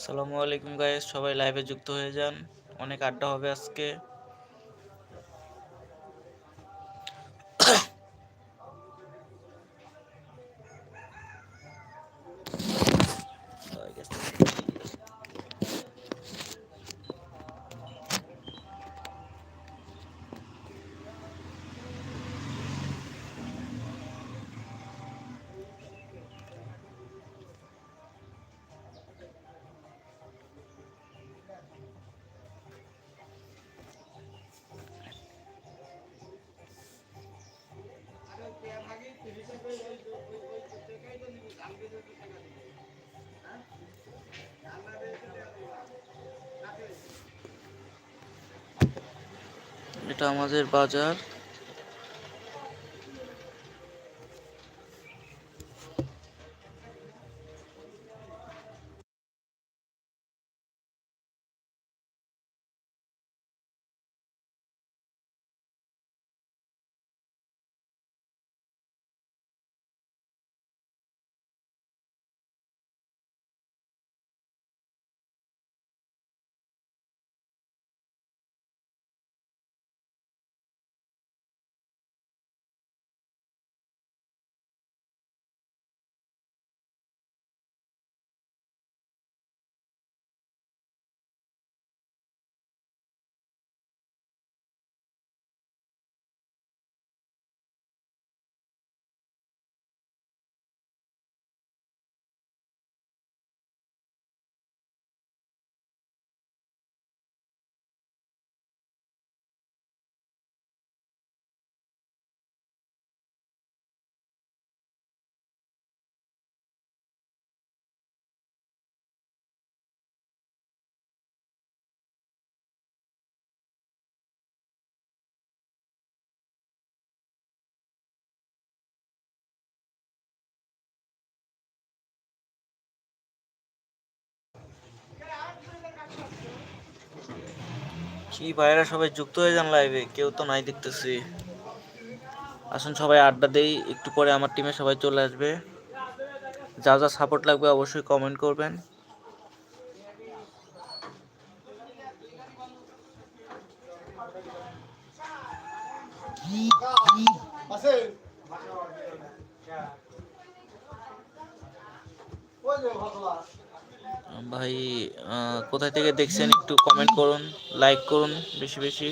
আসসালামু আলাইকুম গায়ে সবাই লাইভে যুক্ত হয়ে যান। অনেক আড্ডা হবে আজকে। এটা আমাদের বাজার। কি ভাইরা সবাই যুক্ত হয়ে যান লাইভে কেউ তো নাই দেখতেছি। আসুন সবাই আড্ডা দেই, একটু পরে আমার টিমে সবাই চলে আসবে। যা যা সাপোর্ট লাগবে অবশ্যই কমেন্ট করবেন। ভাই কোথায় থেকে দেখছেন একটু কমেন্ট করুন লাইক করুন বেশি বেশি।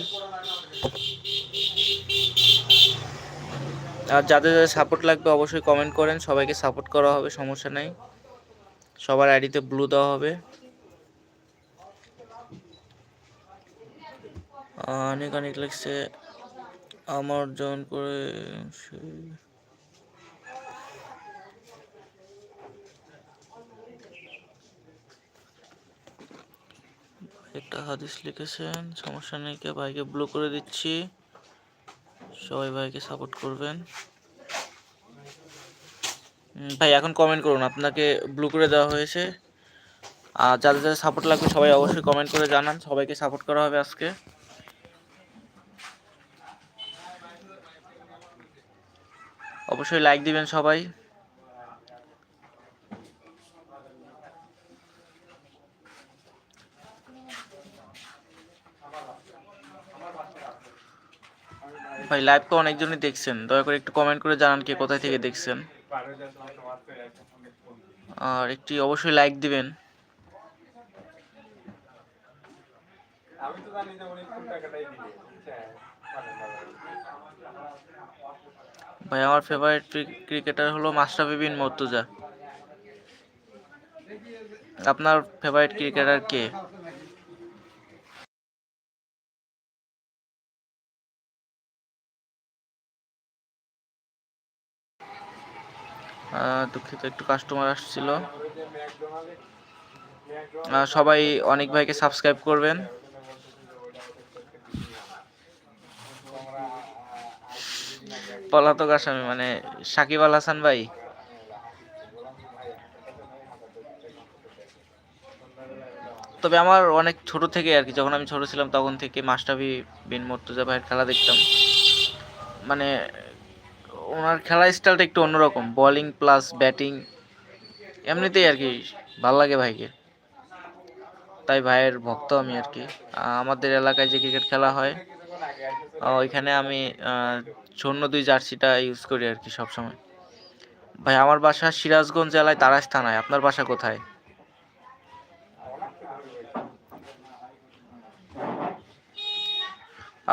আর যাদের যাদের সাপোর্ট লাগবে অবশ্যই কমেন্ট করেন, সবাইকে সাপোর্ট করা হবে, সমস্যা নেই। সবার আইডিতে ব্লু দেওয়া হবে। অনেক অনেক লাগছে। আমার জন করে একটা হাদিস লিখেছেন, সমস্যা নেই, কে ভাইকে ব্লু করে দিচ্ছি। সবাই ভাইকে সাপোর্ট করবেন। ভাই, এখন কমেন্ট করুন, আপনাকে ব্লু করে দেওয়া হয়েছে। আর যাদের যাদের সাপোর্ট লাগবে, সবাই অবশ্যই কমেন্ট করে জানান, সবাইকে সাপোর্ট করা হবে আজকে। অবশ্যই লাইক দিবেন সবাই। ভাই লাইভ তো অনেকজনই দেখছেন। দয়া করে একটু কমেন্ট করে জানান কে কোথায় থেকে দেখছেন। আর একটি অবশ্যই লাইক দিবেন। ভাই, আমার ফেভারিট ক্রিকেটার হলো মাস্টাফি বিন মর্তুজা। আপনার ফেভারিট ক্রিকেটার কে? দুঃখিত, একটু কাস্টমার আসছিল। সবাই অনেক ভাইকে সাবস্ক্রাইব করবেন। পলাতক আসামি মানে সাকিব আল হাসান ভাই। তবে আমার অনেক ছোট থেকে আর কি, যখন আমি ছোট ছিলাম তখন থেকে মাস্টাবি বিন মর্তুজা ভাইয়ের খেলা দেখতাম। মানে ওনার খেলার স্টাইলটা একটু অন্যরকম। বলিং প্লাস ব্যাটিং এমনিতেই আর কি ভালো লাগে ভাইকে। তাই ভাইয়ের ভক্ত আমি আর কি। আমাদের এলাকায় যে ক্রিকেট খেলা হয় ওইখানে আমি শূন্য দুই জার্সিটা ইউজ করি আর কি সবসময়। ভাই, আমার বাসা সিরাজগঞ্জ জেলায় তারাস থানায়। আপনার বাসা কোথায়?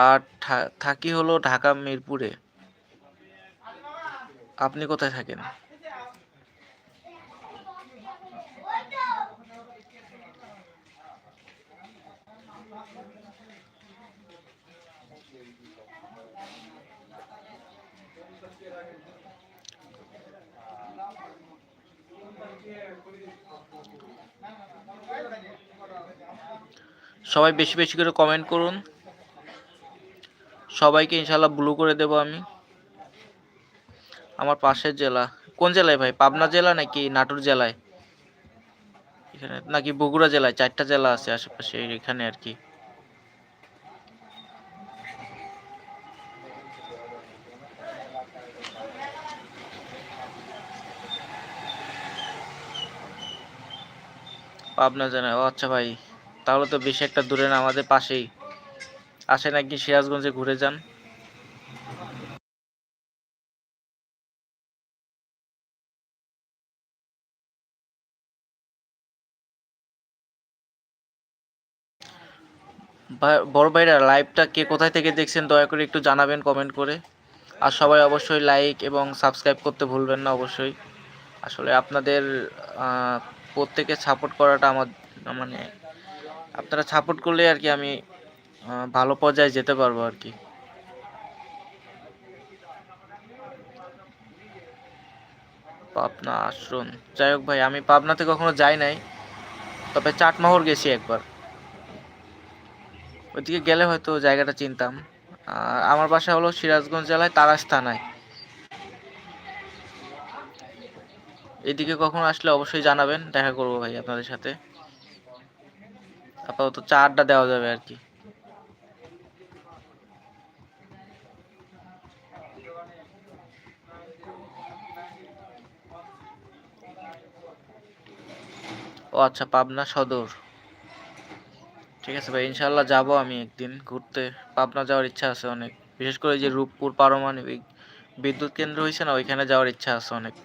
আর থাকি হলো ঢাকা মিরপুরে। আপনি কোথায় থাকেন? সবাই বেশি বেশি করে কমেন্ট করুন। সবাইকে ইনশাল্লাহ ব্লু করে দেব আমি। আমার পাশের জেলা। কোন জেলায় ভাই? পাবনা জেলা নাকি নাটোর জেলায়? এখানে নাকি বগুড়া জেলায়? চারটা জেলা আছে আশেপাশে এখানে আর কি। পাবনা জেলায় ও আচ্ছা ভাই, তাহলে তো বেশি একটা দূরে না, আমাদের পাশেই। আসেন একদিন সিরাজগঞ্জে ঘুরে যান। বড় ভাইরা লাইভটা কে কোথায় থেকে দেখছেন দয়া করে একটু জানাবেন কমেন্ট করে। আর সবাই অবশ্যই লাইক এবং সাবস্ক্রাইব করতে ভুলবেন না অবশ্যই। আসলে আপনাদের প্রত্যেকে সাপোর্ট করাটা আমার মানে আপনারা সাপোর্ট করলে আর কি আমি ভালো পর্যায়ে যেতে পারব আর কি। পাবনা আশ্রম। যাই হোক ভাই, আমি পাবনাতে কখনো যাই নাই, তবে চাটমোহর গেছি একবার। ওইদিকে গেলে হয়তো জায়গাটা চিনতাম। আর আমার বাসা হলো সিরাজগঞ্জ জেলায় তারাস থানায়। এদিকে কখনো আসলে অবশ্যই জানাবেন, দেখা করব ভাই আপনাদের সাথে। আপাতত চা আড্ডা দেওয়া যাবে আর কি। ও আচ্ছা পাবনা সদর। ঠিক আছে ভাই ইনশাল্লাহ যাব আমি একদিন ঘুরতে। পাবনা যাওয়ার ইচ্ছা আছে অনেক। বিশেষ করে যে রূপপুর পারমাণবিক বিদ্যুৎ কেন্দ্র হয়েছে না, ওইখানে যাওয়ার ইচ্ছা আছে অনেক।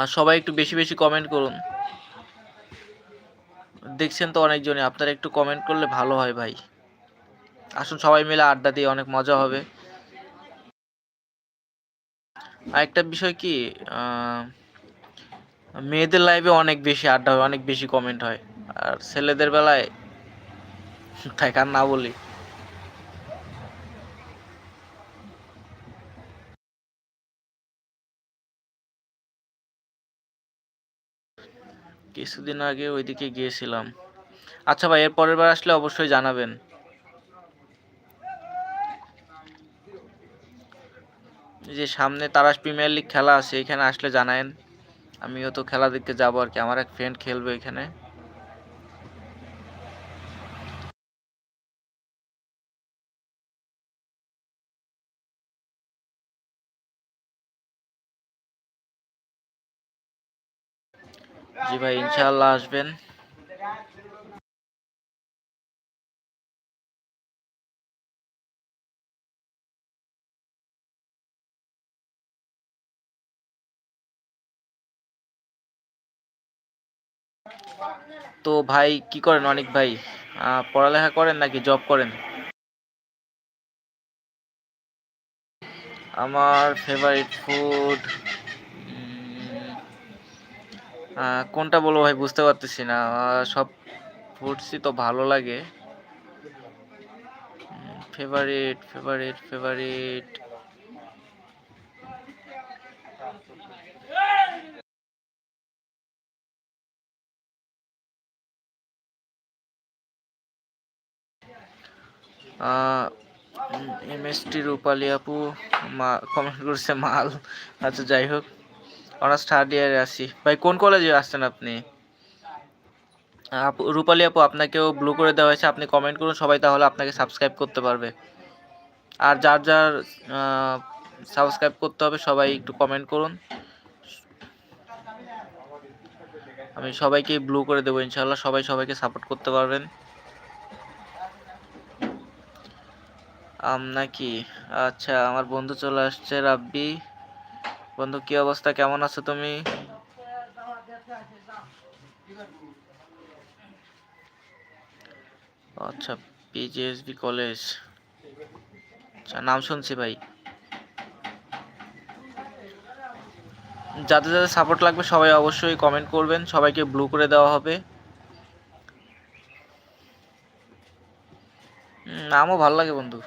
আর সবাই একটু বেশি বেশি কমেন্ট করুন। দেখছেন তো অনেকজনই, আপনারা একটু কমেন্ট করলে ভালো হয় ভাই। আসুন সবাই মিলে আড্ডা দিয়ে অনেক মজা হবে। আরেকটা বিষয় কি মেয়েদের লাইভে অনেক বেশি আড্ডা হয়, অনেক বেশি কমেন্ট হয়। আর ছেলেদের বেলায়, তাই কার না বলি। কিছুদিন আগে ওইদিকে গিয়েছিলাম। আচ্ছা ভাই, এর পরের বার আসলে অবশ্যই জানাবেন। যে সামনে তারাস প্রিমিয়ার লিগ খেলা আছে, এখানে আসলে জানায়েন। আমিও তো খেলা দেখতে যাব আর কি, আমার এক ফ্রেন্ড খেলবে এখানে। জি ভাই, ইনশাআল্লাহ আসবেন। তো ভাই, কি করেন অনেক ভাই? পড়ালেখা করেন নাকি জব করেন? আমার ফেভারিট ফুড কোনটা বলব ভাই? বুঝতে পারতেছি না। সব ফুডসই তো ভালো লাগে। Favourite favourite favourite MST Rupali আপু, মা কমেন্ট করছে মাল। আচ্ছা যাই হোক অনার্স থার্ড ইয়ারে আছি। ভাই, কোন কলেজে আসছেন আপনি? আপু, রূপালী আপু, আপনাকেও ব্লু করে দেওয়া হয়েছে। আপনি কমেন্ট করুন, সবাই তাহলে আপনাকে সাবস্ক্রাইব করতে পারবে। আর যার যার সাবস্ক্রাইব করতে হবে, সবাই একটু কমেন্ট করুন। আমি সবাইকে ব্লু করে দেবো ইনশাল্লাহ সবাই সবাইকে সাপোর্ট করতে পারবেন। নাকি? আচ্ছা আমার বন্ধু চলে আসছে, রাব্বি। বন্ধু, কি অবস্থা? কেমন আছো তুমি? আচ্ছা পিজিএসবি কলেজ আচ্ছা নাম শুনছি ভাই। যাদের যাদের সাপোর্ট লাগবে, সবাই অবশ্যই কমেন্ট করবেন। সবাইকে ব্লু করে দেওয়া হবে। নামও ভালো লাগে, বন্ধু।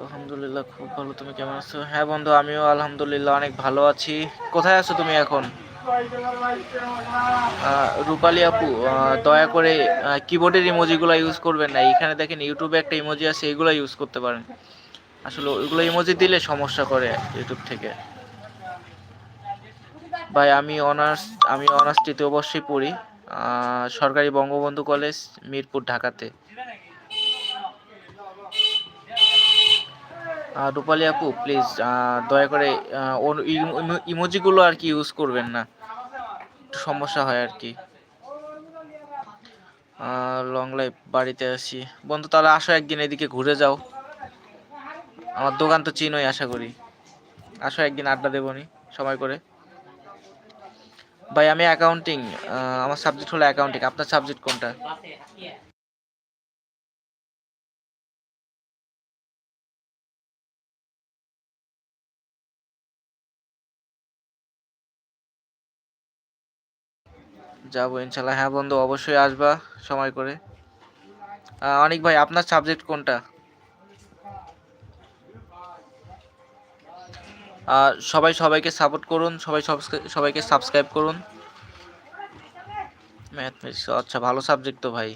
আলহামদুলিল্লাহ, খুব ভালো। তুমি কেমন আছো? হ্যাঁ বন্ধু, আমিও আলহামদুলিল্লাহ অনেক ভালো আছি। কোথায় আছো তুমি এখন? রূপালী আপু দয়া করে কিবোর্ডের ইমোজিগুলো ইউজ করবেন না। এখানে দেখেন ইউটিউবে একটা ইমোজি আছে এগুলো ইউজ করতে পারেন। আসলে ওইগুলো ইমোজি দিলে সমস্যা করে ইউটিউব থেকে। ভাই, আমি অনার্স আমি অনার্স তৃতীয় বর্ষে পড়ি সরকারি বঙ্গবন্ধু কলেজ মিরপুর, ঢাকাতে। রূপালী আপু প্লিজ দয়া করে ইমোজিগুলো আর কি ইউজ করবেন না। একটু সমস্যা হয় আর কি। লং লাইফ বাড়িতে আসি বন্ধু, তাহলে আসো একদিন এদিকে ঘুরে যাও। আমার দোকান তো চিনই, আশা করি। আসো একদিন, আড্ডা দেবনি সময় করে। ভাই, আমি অ্যাকাউন্টিং আমার সাবজেক্ট হলো অ্যাকাউন্টিং আপনার সাবজেক্ট কোনটা? যাব ইনশাল্লাহ। হ্যাঁ বন্ধু, অবশ্যই আসবা সময় করে। অনেক ভাই, আপনার সাবজেক্ট কোনটা? সবাই সবাইকে সাপোর্ট করুন, সবাই সবাইকে সাবস্ক্রাইব করুন। ম্যাথমেটিক্স আচ্ছা ভালো সাবজেক্ট তো ভাই।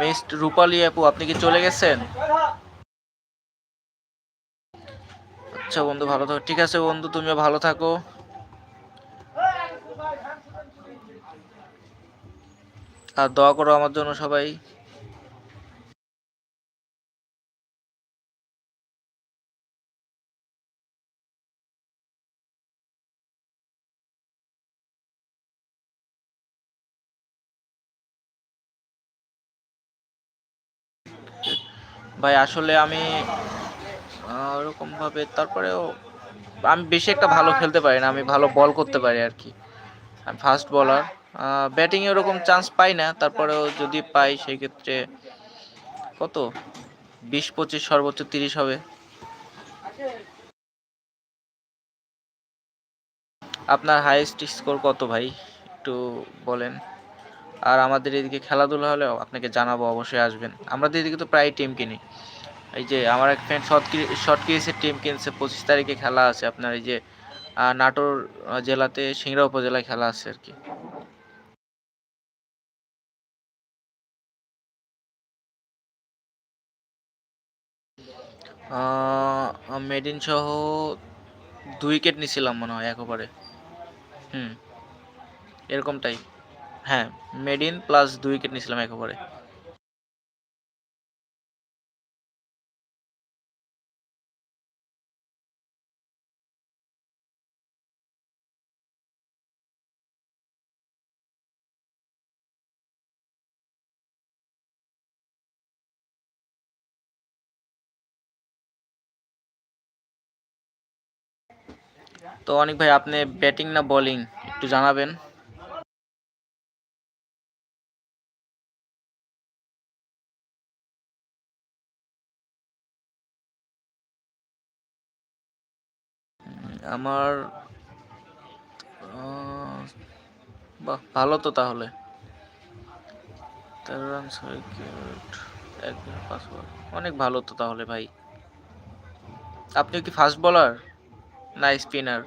মিস রূপালী আপু, আপনি কি চলে গেছেন? আচ্ছা বন্ধু, ভালো থাকো। ঠিক আছে বন্ধু, তুমিও ভালো থাকো। আর দোয়া করো আমার জন্য সবাই। ভাই, আসলে আমি ওরকমভাবে ওরকম তারপরেও আমি বেশি একটা ভালো খেলতে পারি না, আমি ভালো বল করতে পারি আর কি। আমি ফাস্ট বলার ব্যাটিংয়ে ওরকম চান্স পাই না, তারপরেও যদি পাই সেই ক্ষেত্রে কত? বিশ, পঁচিশ, সর্বোচ্চ তিরিশ হবে। আপনার হাইয়েস্ট স্কোর কত ভাই? একটু বলেন। আর আমাদের এদিকে খেলাধুলা হলেও আপনাকে জানাব, অবশ্যই আসবেন। আমাদের এদিকে তো প্রায় টিম কিনি। এই যে আমার এক ফ্রেন্ড শর্ট শর্ট কিরিসের টিম কিনছে, পঁচিশ তারিখে খেলা আছে আপনার, এই যে নাটোর জেলাতে, সিংড়া উপজেলায় খেলা আছে আর কি। মেডিন সহ দুই উইকেট নিছিলাম মনে হয় এক ওভারে হুম, এরকমটাই। হ্যাঁ মেডিন প্লাস দুই উইকেট নিয়েছিলাম এক ওভারে তো অনেক ভাই, আপনি ব্যাটিং না বোলিং একটু জানাবেন? আমার বাহ, ভালো তো তাহলে। অনেক ভালো তো তাহলে ভাই। আপনি কি ফাস্ট বলার না স্পিনার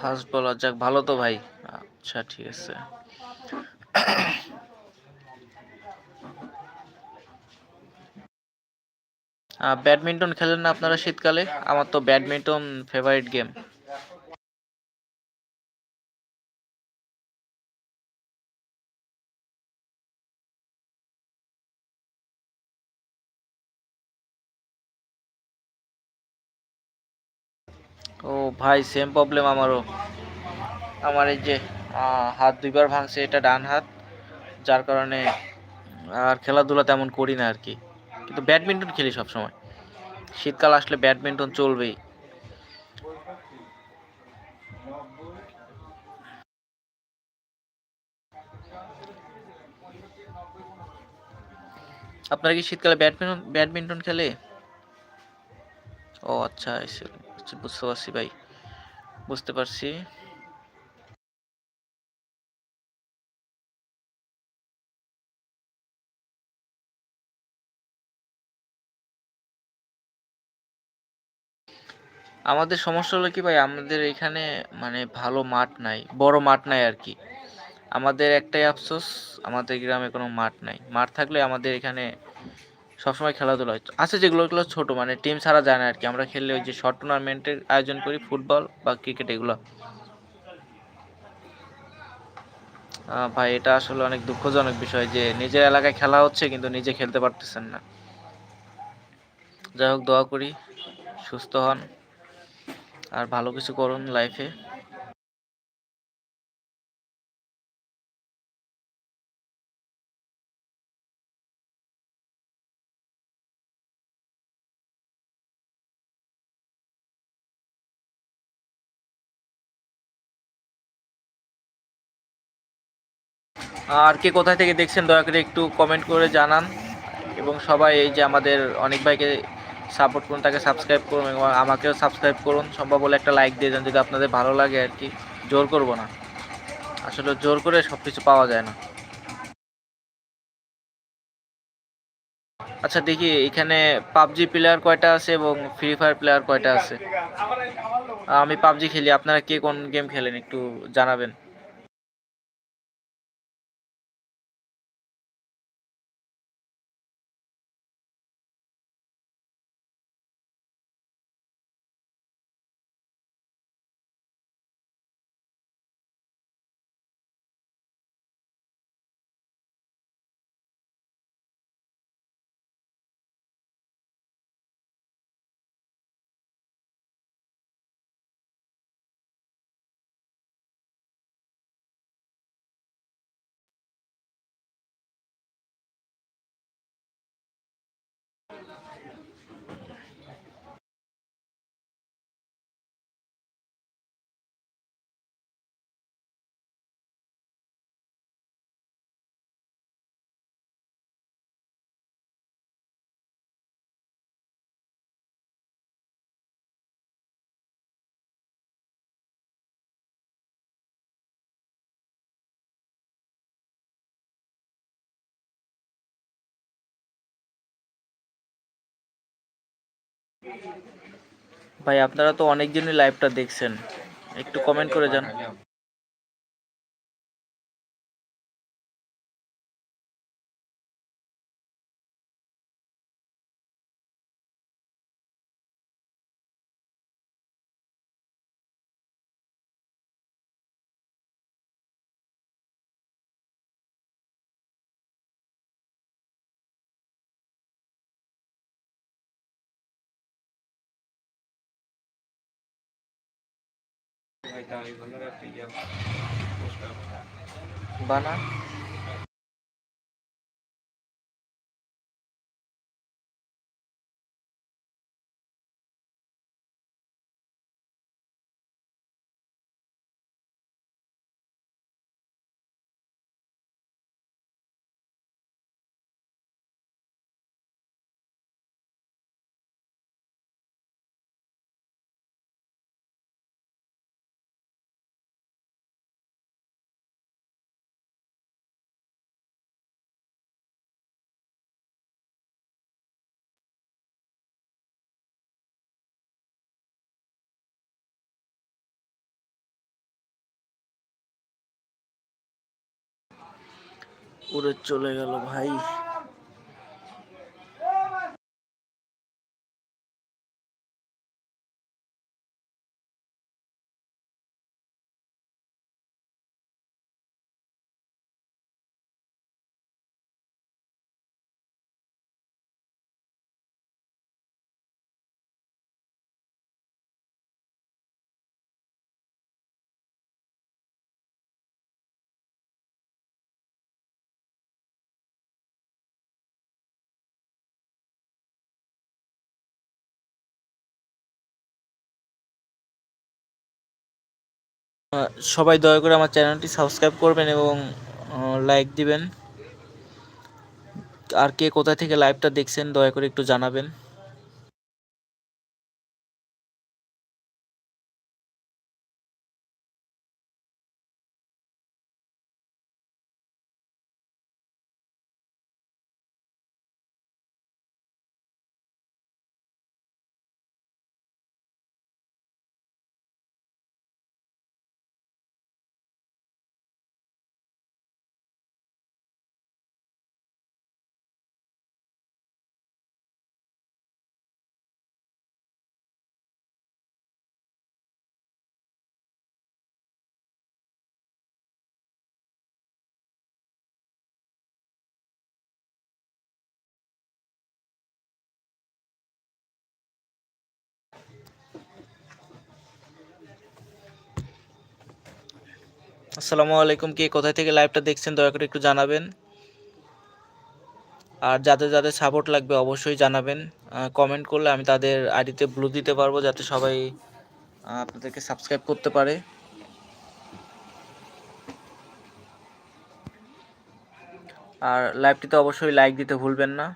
ফাস্ট বলার যাক, ভালো তো ভাই। আচ্ছা ঠিক আছে। ব্যাডমিন্টন খেলেন না আপনারা শীতকালে? আমার তো ব্যাডমিন্টন ফেভারিট গেম ভাই সেম প্রবলেম আমারও। আমার এই যে হাত দুইবার ভাঙছে এটা ডান হাত। যার কারণে আর খেলাধুলা তেমন করি না আর কি। কিন্তু ব্যাডমিন্টন খেলি সব সময় শীতকাল আসলে ব্যাডমিন্টন চলবেই। আপনারা কি শীতকালে ব্যাডমিন্টন ব্যাডমিন্টন খেলে? ও আচ্ছা, বুঝতে পারছি ভাই। বুঝতে পারছি। আমাদের সমস্যা হলো কি ভাই, আমাদের এখানে মানে ভালো মাঠ নাই, বড় মাঠ নাই আর কি আমাদের একটাই আফসোস, আমাদের গ্রামে কোনো মাঠ নাই। মাঠ থাকলে আমাদের এখানে সবসময় খেলাধুলা হয়। আছে যেগুলো, ওগুলো ছোট মানে টিম ছাড়া যায় না আর কি। আমরা খেললে ওই যে শর্ট টুর্নামেন্টের আয়োজন করি ফুটবল বা ক্রিকেট এগুলো। ভাই, এটা আসলে অনেক দুঃখজনক বিষয় যে নিজের এলাকায় খেলা হচ্ছে, কিন্তু নিজে খেলতে পারতেছেন না। যাই হোক, দোয়া করি, সুস্থ হন, আর ভালো কিছু করুন লাইফে আর কে কোথায় থেকে দেখছেন, দয়া করে একটু কমেন্ট করে জানান। এবং সবাই এই যে আমাদের অনেক ভাইকে সাপোর্ট করুন, তাকে সাবস্ক্রাইব করুন এবং আমাকেও সাবস্ক্রাইব করুন। সম্ভব হলে একটা লাইক দিয়ে দেন যদি আপনাদের ভালো লাগে আর কি। জোর করব না। আসলে জোর করে সব কিছু পাওয়া যায় না। আচ্ছা দেখি এখানে পাবজি প্লেয়ার কয়টা আছে এবং ফ্রি ফায়ার প্লেয়ার কয়টা আছে? আমি পাবজি খেলি, আপনারা কে কোন গেম খেলেন একটু জানাবেন। ভাই আপনারা তো অনেকজনই লাইভটা দেখছেন। একটু কমেন্ট করে যান। বানা উড়ে চলে গেল ভাই। সবাই দয়া করে আমার চ্যানেলটি সাবস্ক্রাইব করবেন এবং লাইক দিবেন। আর কে কোথা থেকে লাইভটা দেখছেন, দয়া করে একটু জানাবেন। আসসালামু আলাইকুম, কে কোথায় থেকে লাইভটা দেখছেন, দয়া করে একটু জানাবেন। আর যাদের যাদের সাপোর্ট লাগবে অবশ্যই জানাবেন। কমেন্ট করলে আমি তাদের আইডিতে ব্লু দিতে পারব, যাতে সবাই আপনাদেরকে সাবস্ক্রাইব করতে পারে। আর লাইভটিতে অবশ্যই লাইক দিতে ভুলবেন না।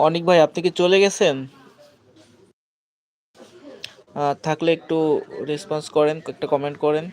অনিক ভাই আপনি কি চলে গেছেন? থাকলে একটু রেসপন্স করেন একটা কমেন্ট করেন।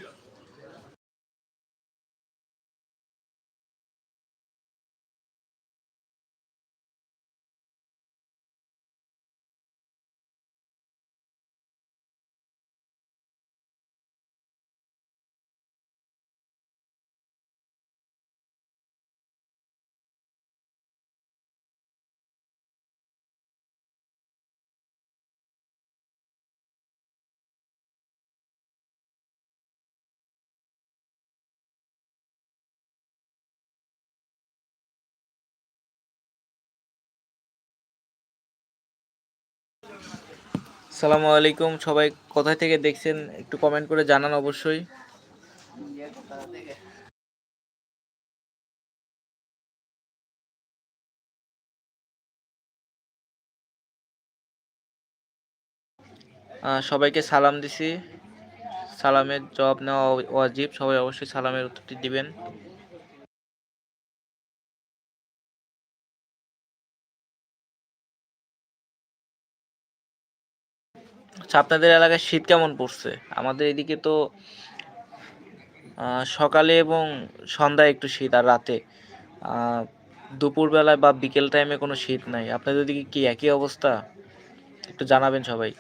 সালামু আলাইকুম, সবাই কোথায় থেকে দেখছেন একটু কমেন্ট করে জানান অবশ্যই। সবাইকে সালাম দিছি। সালামের জবাব নেওয়া ওয়াজিব, সবাই অবশ্যই সালামের উত্তরটি দিবেন। আচ্ছা আপনাদের এলাকায় শীত কেমন পড়ছে? আমাদের এদিকে তো সকালে এবং সন্ধ্যায় একটু শীত আর রাতে। দুপুরবেলায় বা বিকেল টাইমে কোনো শীত নাই। আপনাদের ওদিকে কি একই অবস্থা? একটু জানাবেন সবাই।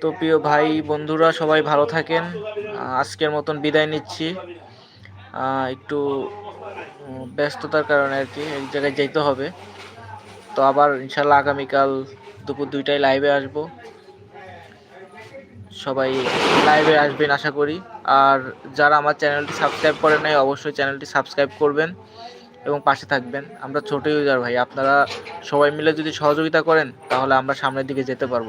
তো প্রিয় ভাই বন্ধুরা, সবাই ভালো থাকেন। আজকের মতন বিদায় নিচ্ছি। একটু ব্যস্ততার কারণে আর কি, এক জায়গায় যেতে হবে। তো আবার ইনশাল্লাহ আগামীকাল দুপুর দুইটায় লাইভে আসব। সবাই লাইভে আসবেন আশা করি। আর যারা আমার চ্যানেলটি সাবস্ক্রাইব করেন নাই, অবশ্যই চ্যানেলটি সাবস্ক্রাইব করবেন এবং পাশে থাকবেন। আমরা ছোট ইউজার ভাই, আপনারা সবাই মিলে যদি সহযোগিতা করেন, তাহলে আমরা সামনের দিকে যেতে পারব।